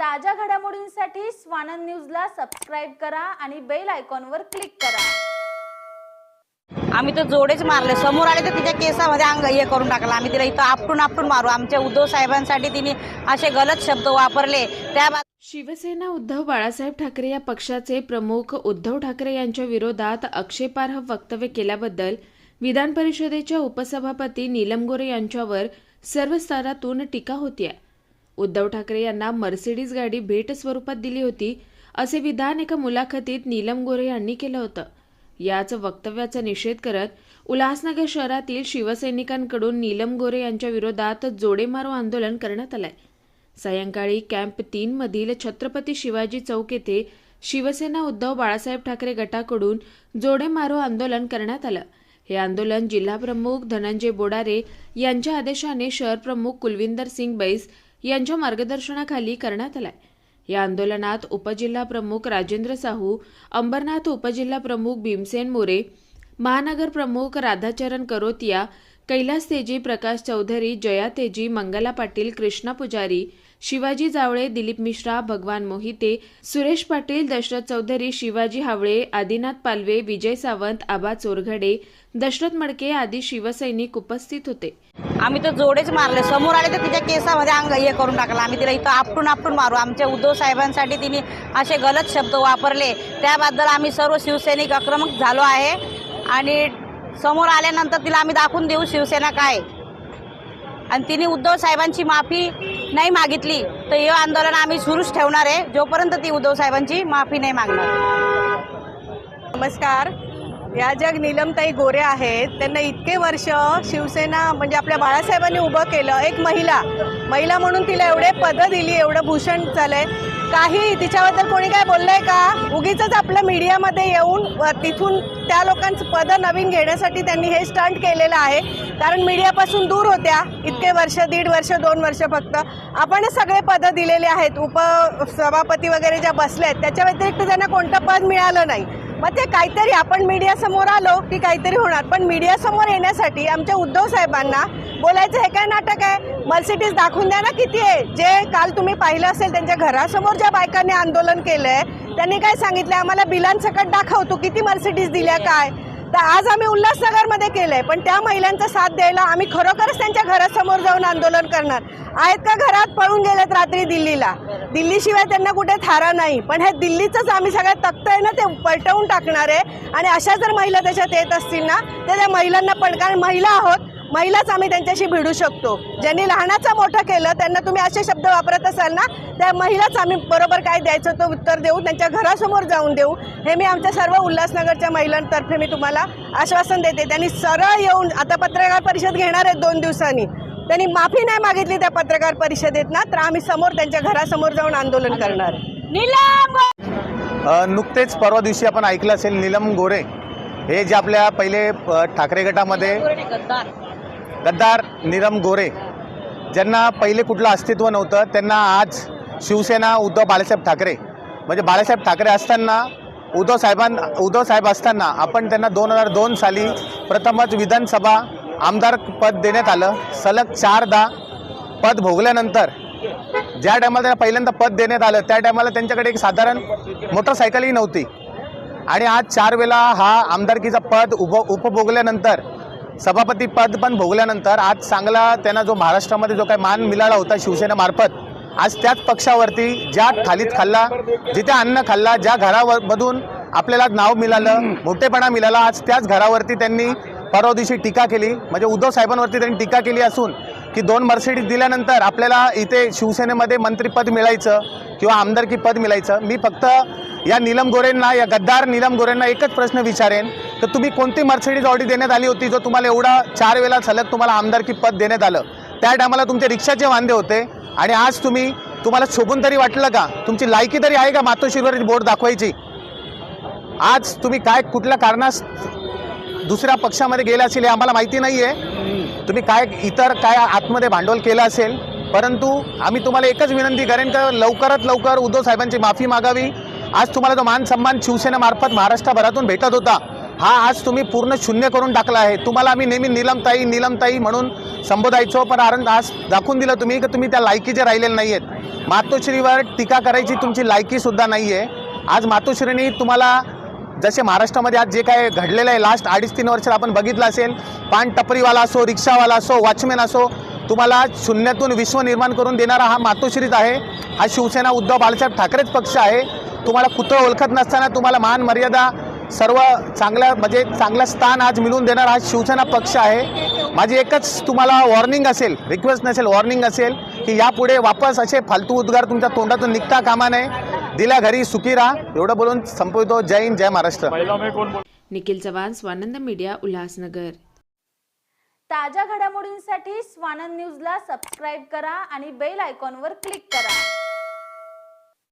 ताज्या घडामोडींसाठी स्वानंद न्यूजला सबस्क्राईब करा आणि बेल आयकॉनवर क्लिक करा. आम्ही तर जोडेच मारले. समोर आले तर तिच्या केसामध्ये अंग हे करून टाकलं. आम्ही तिला इथं आपटून आपटून मारू. आमच्या उद्धव साहेबांसाठी तिने असे गलत शब्द वापरले. त्या शिवसेना उद्धव बाळासाहेब ठाकरे या पक्षाचे प्रमुख उद्धव ठाकरे यांच्या विरोधात आक्षेपार्ह वक्तव्य केल्याबद्दल विधान परिषदेच्या उपसभापती नीलम गोरे यांच्यावर सर्व स्तरातून टीका होतीये. उद्धव ठाकरे यांना मर्सिडीज गाडी भेट स्वरूपात दिली होती असे विधान एका मुलाखतीत नीलम गोरे यांनी केलं होतं. याच वक्तव्याचा निषेध करत उल्हासनगर शहरातील शिवसैनिकांकडून नीलम गोरे यांच्या विरोधात जोडेमारो आंदोलन करण्यात आलंय. सायंकाळी कॅम्प तीन मधील छत्रपती शिवाजी चौक येथे शिवसेना उद्धव बाळासाहेब ठाकरे गटाकडून जोडेमारो आंदोलन करण्यात आलं. हे आंदोलन जिल्हाप्रमुख धनंजय बोडारे यांच्या आदेशाने शहर प्रमुख कुलविंदर सिंग बैस यांच्या मार्गदर्शनाखाली करण्यात आलाय. या आंदोलनात उपजिल्हा प्रमुख राजेंद्र साहू अंबरनाथ उपजिल्हा प्रमुख भीमसेन मोरे महानगर प्रमुख राधाचरण करोतिया कैलास तेजी प्रकाश चौधरी जया तेजी मंगला पाटील कृष्णा पुजारी शिवाजी जावळे दिलीप मिश्रा भगवान मोहिते सुरेश पाटील दशरथ चौधरी शिवाजी हावळे आदिनाथ पालवे विजय सावंत आबा चोरघडे दशरथ मडके आदी शिवसैनिक उपस्थित होते. आम्ही तर जोडेच मारले. समोर आले तर तिच्या केसामध्ये अंग हे करून टाकलं. आम्ही तिला इथं आपटून आपटून मारू. आमच्या उद्धव साहेबांसाठी तिने असे गलत शब्द वापरले. त्याबद्दल आम्ही सर्व शिवसैनिक आक्रमक झालो आहे. आणि समोर आल्यानंतर तिला आम्ही दाखवून देऊ शिवसेना काय. आणि तिने उद्धव साहेबांची माफी नाही मागितली तर हे आंदोलन आम्ही सुरूच ठेवणार आहे. जोपर्यंत ती उद्धव साहेबांची माफी नाही मागणार. नमस्कार. या जग नीलमताई गोरे आहेत. त्यांना इतके वर्ष शिवसेना म्हणजे आपल्या बाळासाहेबांनी उभं केलं. एक महिला महिला म्हणून तिला एवढे पदं दिली एवढं भूषण झालंय काही तिच्याबद्दल कोणी काय बोललंय का? उगीच आपल्या मीडियामध्ये येऊन व तिथून त्या लोकांचं पदं नवीन घेण्यासाठी त्यांनी हे स्टंट केलेलं आहे. कारण मीडियापासून दूर होत्या. इतके वर्ष दीड वर्ष दोन वर्ष फक्त. आपणच सगळे पदं दिलेले आहेत. उपसभापती वगैरे ज्या बसल्या आहेत त्याच्या व्यतिरिक्त त्यांना कोणतं पद मिळालं नाही. मग ते काहीतरी आपण मीडियासमोर आलो की काहीतरी होणार. पण मीडियासमोर येण्यासाठी आमच्या उद्धव साहेबांना बोलायचं हे काय नाटक आहे? मर्सिडीज दाखवून द्या ना किती आहे. जे काल तुम्ही पाहिलं असेल त्यांच्या घरासमोर ज्या बायकांनी आंदोलन केलंय त्यांनी काय सांगितलं आम्हाला बिलांसकट दाखव तू किती मर्सिडीज दिल्या काय? तर आज आम्ही उल्हासनगरमध्ये केलंय पण त्या महिलांचा साथ द्यायला आम्ही खरोखरच त्यांच्या घरासमोर जाऊन आंदोलन करणार. आहेत का घरात पळून गेलेत रात्री दिल्लीला? दिल्लीशिवाय त्यांना कुठे थारा नाही. पण हे दिल्लीचंच आम्ही सगळ्यात तख्त आहे ना ते पलटवून टाकणार आहे. आणि अशा जर महिला त्याच्यात येत असतील ना तर त्या महिलांना पण कारण महिला आहोत महिलाच आम्ही त्यांच्याशी भिडू शकतो. ज्यांनी लहानाचं मोठं केलं त्यांना तुम्ही असे शब्द वापरत असाल ना त्या महिलाच आम्ही बरोबर काय द्यायचं तो उत्तर देऊ त्यांच्या घरासमोर जाऊन देऊ. हे मी आमच्या सर्व उल्हासनगरच्या महिलांतर्फे मी तुम्हाला आश्वासन देते. त्यांनी सरळ येऊन आता पत्रकार परिषद घेणार आहेत दोन दिवसांनी. त्यांनी माफी नाही मागितली त्या पत्रकार परिषदेत ना तर आम्ही समोर त्यांच्या घरासमोर जाऊन आंदोलन करणार नुकतेच परवा दिवशी आपण ऐकलं असेल नीलम गोरे. हे जे आपल्या पहिले ठाकरे गटामध्ये गद्दार नीरम गोरे ज्यांना पहिले कुठलं अस्तित्व नव्हतं त्यांना आज शिवसेना उद्धव बाळासाहेब ठाकरे. म्हणजे बाळासाहेब ठाकरे असताना उद्धव साहेबां उद्धव साहेब असताना आपण त्यांना दोन हजार दोन साली प्रथमच विधानसभा आमदार पद देण्यात आलं. सलग चारदा पद भोगल्यानंतर ज्या टायमाला त्यांना पहिल्यांदा पद देण्यात आलं त्या टायमाला त्यांच्याकडे एक साधारण मोटरसायकलही नव्हती. आणि आज चार वेळा हा आमदारकीचा पद उप उपभोगल्यानंतर सभापती पद पण भोगल्यानंतर आज चांगला त्यांना जो महाराष्ट्रामध्ये जो काही मान मिळाला होता शिवसेनेमार्फत आज त्याच पक्षावरती ज्या थालीत खाल्ला जिथे अन्न खाल्ला ज्या घरामधून आपल्याला नाव मिळालं मोठेपणा मिळाला आज त्याच घरावरती त्यांनी परवा दिवशी टीका केली. म्हणजे उद्धव साहेबांवरती त्यांनी टीका केली असून की दोन मर्सिडीज दिल्यानंतर आपल्याला इथे शिवसेनेमध्ये मंत्रीपद मिळायचं किंवा आमदारकी पद मिळायचं. मी फक्त या नीलम गोरेंना या गद्दार नीलम गोरेंना एकच प्रश्न विचारेन. तर तुम्ही कोणती मर्सिडीज ऑडी देण्यात आली होती जो तुम्हाला एवढा चार वेळा सलग तुम्हाला आमदारकी पद देण्यात आलं? त्या टायमाला तुमचे रिक्षाचे वांदे होते आणि आज तुम्ही तुम्हाला शोभून तरी वाटलं का? तुमची लायकी तरी आहे का मातोश्रीवर बोट दाखवायची? आज तुम्ही काय कुठल्या कारणास दुसऱ्या पक्षामध्ये गेले असेल हे आम्हाला माहिती नाही आहे तुम्ही काय इतर काय आतमध्ये भांडवल केलं असेल? परंतु आम्ही तुम्हाला एकच विनंती करेन का लवकरात लवकर उद्धव साहेबांची माफी मागावी. आज तुम्हाला जो मान सन्मान शिवसेनेमार्फत महाराष्ट्रभरातून भेटत होता हा आज तुम्ही पूर्ण शून्य करून टाकला आहे. तुम्हाला आम्ही नेहमी निलमताई निलमताई म्हणून संबोधायचो पण कारण आज दाखवून दिलं तुम्ही की तुम्ही त्या लायकीचे राहिलेले नाही आहेत मातोश्रीवर टीका करायची तुमची लायकीसुद्धा नाही आहे आज मातोश्रीने तुम्हाला जसे महाराष्ट्रामध्ये आज जे काय घडलेलं आहे लास्ट अडीच तीन वर्षात आपण बघितलं असेल पान टपरीवाला असो रिक्षावाला असो वॉचमॅन असो तुम्हाला शून्यातून विश्व निर्माण करून देणारा हा मातोश्रीच आहे. हा शिवसेना उद्धव बाळासाहेब ठाकरेच पक्ष आहे. तुम्हाला कुत्र ओळखत नसताना तुम्हाला मान मर्यादा सर्व चांगल्या म्हणजे चांगलं स्थान आज मिळवून देणारा हा शिवसेना पक्ष आहे. माझी एकच तुम्हाला वॉर्निंग असेल रिक्वेस्ट नसेल वॉर्निंग असेल की यापुढे वापस असे फालतू उद्गार तुमच्या तोंडातून निघता कामा नये. दिल्या घरी सुखी राहा. एवढं बोलून संपवतो. जय हिंद जय महाराष्ट्र. निखिल चव्हाण स्वानंद मीडिया उल्हासनगर. ताज्या घडामोडींसाठी स्वानंद न्यूजला सबस्क्राईब करा आणि बेल आयकॉनवर क्लिक करा.